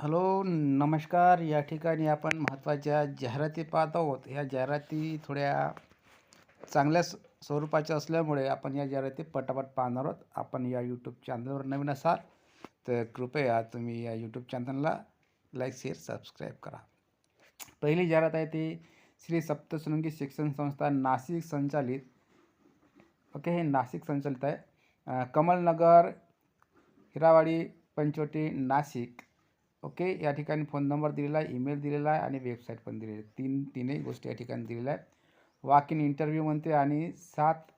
Hello नमस्कार. या ठिकाणी आपण महत्त्वाच्या जाहिराती पाहत आहोत. ह्या जाहिराती थोड्या चांगल्या स्वरूपाच्या असल्यामुळे आपण या जाहिराती पटापट पाहणार आहोत. आपण या यूट्यूब चॅनलवर नवीन असाल तर कृपया तुम्ही या यूट्यूब चॅनलला लाईक शेअर सबस्क्राईब करा. पहिली जाहिरात आहे ती श्री सप्तशृंगी शिक्षण संस्था नाशिक संचालित. ओके हे नाशिक संचालित आहे. कमलनगर हिरावाडी पंचवटी नाशिक. ओके? या ठिकाणी फोन नंबर दिलेला आहे ईमेल दिलेला आहे आणि वेबसाईट पण दिलेली आहे. तीन तीनही गोष्टी या ठिकाणी दिलेल्या आहेत. वॉक इन इंटरव्ह्यू म्हणते आणि सात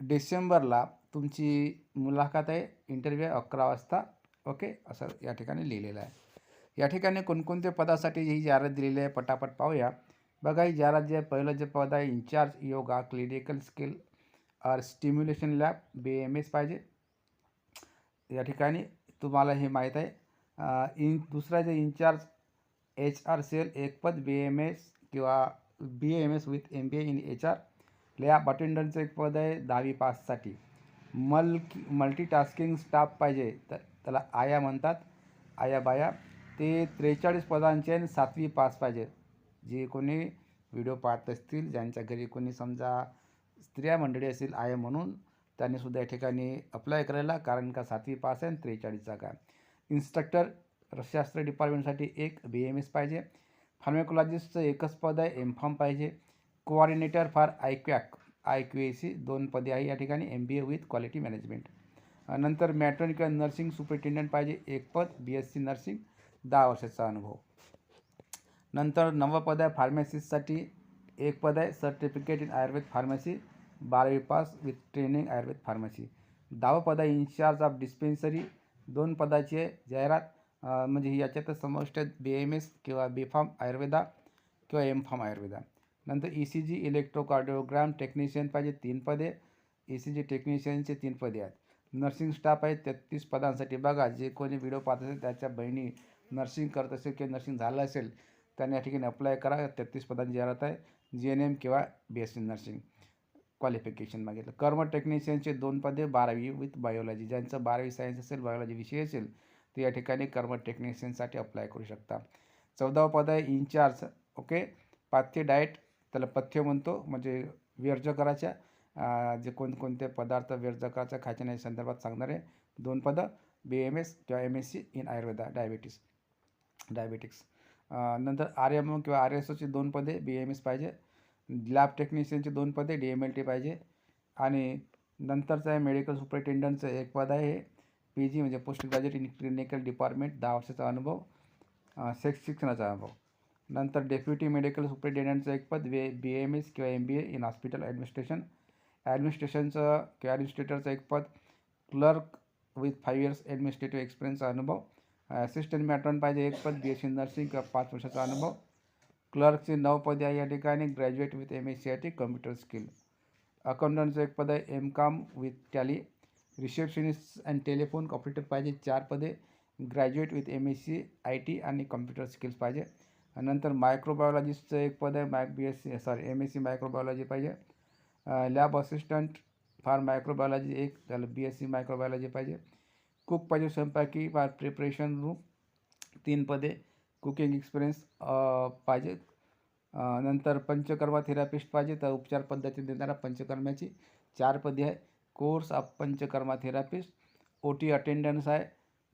डिसेंबरला तुमची मुलाखत आहे इंटरव्ह्यू आहे अकरा वाजता. ओके? असं या ठिकाणी लिहिलेलं आहे. या ठिकाणी कोणकोणत्या पदासाठी ही जाहिरात दिलेली आहे पटापट पाहूया. बघा ही जाहिरात जे पहिलं जे पद आहे इन्चार्ज योगा क्लिनिकल स्किल और stimulation lab B M S पाहिजे. या ठिकाणी तुम्हाला हे माहीत आहे. इन दुसरा जे इन्चार्ज एच आर सेल एक पद बी एम एस किंवा B M S with M B A in H R lab अटेंडंटचं एक पद आहे दहावी पाससाठी. मल्की मल्टीटास्किंग स्टाफ पाहिजे तर त्याला आया म्हणतात आया बाया. ते त्रेचाळीस पदांचे आणि सातवी पास पाहिजे. जे कोणी व्हिडिओ पाहत असतील ज्यांच्या घरी कोणी समजा स्त्रिया मंडळी असेल आया म्हणून त्यांनी सुद्धा या ठिकाणी अप्लाय करायला कारण का सातवी पास आहे आणि त्रेचाळीसचा काय इन्स्ट्रक्टर रसशास्त्र डिपार्टमेंटसाठी एक बी एम एस पाहिजे. फार्मेकोलॉजिस्टचं एकच पद आहे एम फॉर्म पाहिजे. Coordinator for I quack I Q A C दोन पदे आहे या ठिकाणी M B A with quality management नंतर मॅट्रन किंवा नर्सिंग सुपरिटेंडंट पाहिजे एक पद. बी एस सी नर्सिंग दहा वर्षाचा अनुभव. नंतर नवं पद आहे फार्मसिस्टसाठी एक पद आहे सर्टिफिकेट इन आयुर्वेद फार्मसी बारावी pass with training Ayurveda pharmacy दहावं पद आहे इन्चार्ज ऑफ डिस्पेन्सरी दोन पदाची आहे जाहिरात म्हणजे याच्यातच समाविष्ट आहेत बी एम एस किंवा बी फार्म आयुर्वेदा किंवा एम फार्म आयुर्वेदा नंतर E C G electrocardiogram technician पाहिजे तीन पदे. ई सी जी टेक्निशियनचे तीन पदे आहेत. नर्सिंग स्टाफ आहे तेहतीस पदांसाठी बघा. जे कोणी व्हिडिओ पाहत असेल त्याच्या बहिणी नर्सिंग करत असेल किंवा नर्सिंग झालं असेल त्यांनी या ठिकाणी अप्लाय करा. तेहतीस पदांची जाहिरात आहे. जी एन एम किंवा B S C nursing qualification मागितलं. कर्म टेक्निशियनचे दोन पदे बारावी विथ बायोलॉजी ज्यांचं बारावी सायन्स असेल बायोलॉजी विषय असेल ते या ठिकाणी कर्म टेक्निशियनसाठी अप्लाय करू शकता चौदावं पद आहे इन्चार्ज ओके पाथ्य डाएट त्याला पथ्य म्हणतो. म्हणजे व्यर्जकराच्या अं, जे कोणकोणते पदार्थ व्यर्जकाच्या खायच्या संदर्भात सांगणारे दोन पदं बी एम एस किंवा M S C in Ayurveda diabetes diabetics नंतर आर एम किंवा आर एस ओची दोन पदे बी एम एस पाहिजे. लॅब टेक्निशियनचे दोन पदे डी एम एल टी पाहिजे. आणि नंतरचं आहे मेडिकल सुपरिटेंडंटचं एक पद आहे. पी जी म्हणजे post graduate in clinical department दहा वर्षाचा अनुभव सेक्स शिक्षणाचा अनुभव. नंतर डेप्युटी मेडिकल सुपरिटेंडंटचं एक पद बी बी एम एस किंवा M B A in hospital administration. ॲडमिनिस्ट्रेशनचं किंवा ॲडमिनिस्ट्रेटरचं एक पद clerk with five years administrative एक्सपिरियन्सचा अनुभव. असिस्टंट मॅटर्न पाहिजे एक पद बी एस सी नर्सिंग किंवा पाच वर्षाचा अनुभव. क्लर्कचे नऊ पदे आहे या ठिकाणी graduate with M S C I T computer skill अकाउंटंटचं एक पद आहे M com with Tally receptionist and telephone computer पाहिजे चार पदे. Graduate with M S C I T आणि कम्प्युटर स्किल्स पाहिजे. नंतर मायक्रोबायोलॉजिस्टचं एक पद आहे माय B S C sorry M S C microbiology पाहिजे लॅब असिस्टंट फार मायक्रोबायोलॉजी एक त्याला बी एस सी मायक्रोबायोलॉजी पाहिजे. कुक पाहिजे स्वयंपाकी फार प्रिपरेशन रूम तीन पदे. कुकिंग एक्सपिरियन्स पाहिजे. नंतर पंचकर्मा थेरापिस्ट पाहिजे तर उपचार पद्धती देणारा पंचकर्माची चार पदे आहे. Course of panchakarma therapist O T attendance आहे.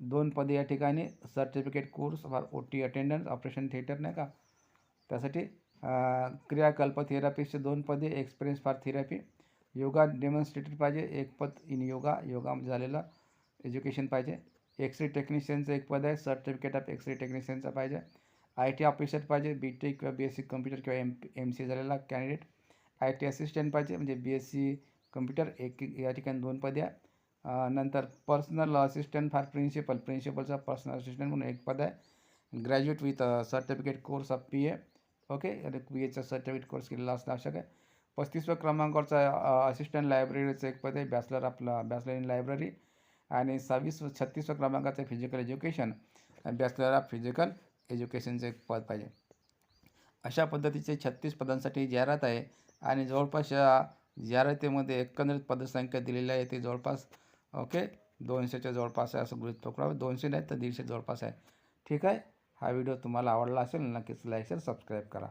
दोन पदे या ठिकाणी certificate course for O T attendance operation theatre नाही का? त्यासाठी क्रियाकल्प थेरापिस्टचे दोन पदे experience for therapy yoga demonstrated पाहिजे. एक पद इन योगा योगा झालेलं एज्युकेशन पाहिजे. एक्सरे टेक्निशियनचं एक पद आहे. सर्टिफिकेट ऑफ एक्सरे टेक्निशियनचा पाहिजे. आय टी ऑफिसर पाहिजे. बी टेक किंवा बी एस सी कम्प्युटर किंवा एम एम सी झालेला कॅन्डिडेट आय टी असिस्टंट पाहिजे. म्हणजे बी एस सी कम्प्युटर एक या ठिकाणी दोन पदे आहे. नंतर पर्सनल असिस्टंट फॉर प्रिन्सिपल प्रिन्सिपलचा पर्सनल असिस्टंट म्हणून एक पद आहे. Graduate with certificate course of P A okay आणि पी एचा सर्टिफिकेट कोर्स केलेला असणं आवश्यक आहे. पस्तीसव्या क्रमांकावरचा असिस्टंट लायब्ररीचं एक पद आहे. बॅचलर आपला बॅचलर इन लायब्ररी आणि सव्वीस छत्तीसव्या क्रमांकाचं physical education bachelor of physical एज्युकेशनचं एक पद पाहिजे. अशा पद्धतीचे छत्तीस पदांसाठी जाहिरात आहे आणि जवळपास या जाहिरातीमध्ये एकंदरीत पदसंख्या दिलेली आहे. ती जवळपास ओके दोनशेच्या जवळपास आहे असं गृहित पकडा दोनशे नाही तर दीडशे जवळपास आहे. ठीक आहे? हा व्हिडिओ तुम्हाला आवडला असेल नक्कीच लाईक शेअर सबस्क्राईब करा.